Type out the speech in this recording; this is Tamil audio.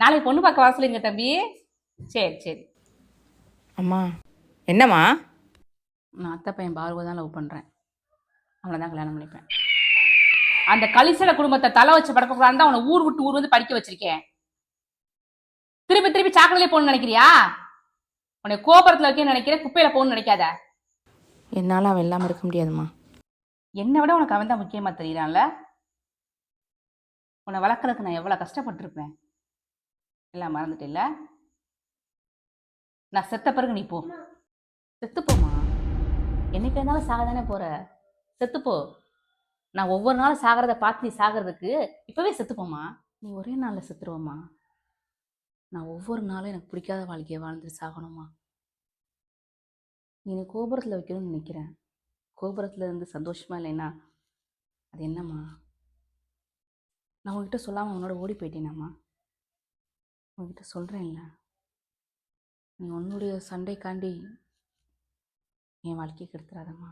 நாளைக்கு பொண்ணு பார்க்க வர சொல்லுங்க தம்பி. சரி சரி. அம்மா என்னம்மா? நான் அத்தை பையன் பார்வை தான் லவ் பண்ணுறேன் அவனை தான் கல்யாணம் பண்ணிப்பேன். அந்த கலிசல குடும்பத்தை தலை வச்சு படக்கக்கூடாது தான் அவனை ஊர் விட்டு ஊர் வந்து படிக்க வச்சிருக்கேன். திருப்பி திருப்பி சாக்கடையிலே போகணும்னு நினைக்கிறியா? உன்னை கோபுரத்தில் வைக்க நினைக்கிறேன் குப்பையில போகணும்னு நினைக்காத. என்னால் அவன் இல்லாமல் இருக்க முடியாதும்மா. என்னை விட உனக்கு அவன் தான் முக்கியமா தெரியறான்ல? உன்னை வளர்க்கறதுக்கு நான் எவ்வளவு கஷ்டப்பட்டிருப்பேன். எல்லாம் மறந்துட்டு இல்ல நான் செத்த பிறகு நீ போ. செத்து போமா என்னைக்கு இருந்தாலும் சாக தானே போற. செத்து போ நான் ஒவ்வொரு நாளும் சாகிறத பார்த்து நீ சாகிறதுக்கு இப்பவே செத்து போமா நீ ஒரே நாள்ல செத்துருவம்மா. நான் ஒவ்வொரு நாளும் எனக்கு பிடிக்காத வாழ்க்கையை வாழ்ந்துட்டு சாகணுமா நீ கோபுரத்தில் வைக்கணும்னு நினைக்கிறேன். கோபுரத்துல இருந்து சந்தோஷமா இல்லைன்னா அது என்னம்மா? நான் உங்ககிட்ட சொல்லாமல் உன்னோட ஓடி போயிட்டேனாம்மா. உங்ககிட்ட சொல்கிறேன்ல நீ உன்னுடைய சண்டைக்காண்டி என் வாழ்க்கையை கெடுத்துறாதம்மா.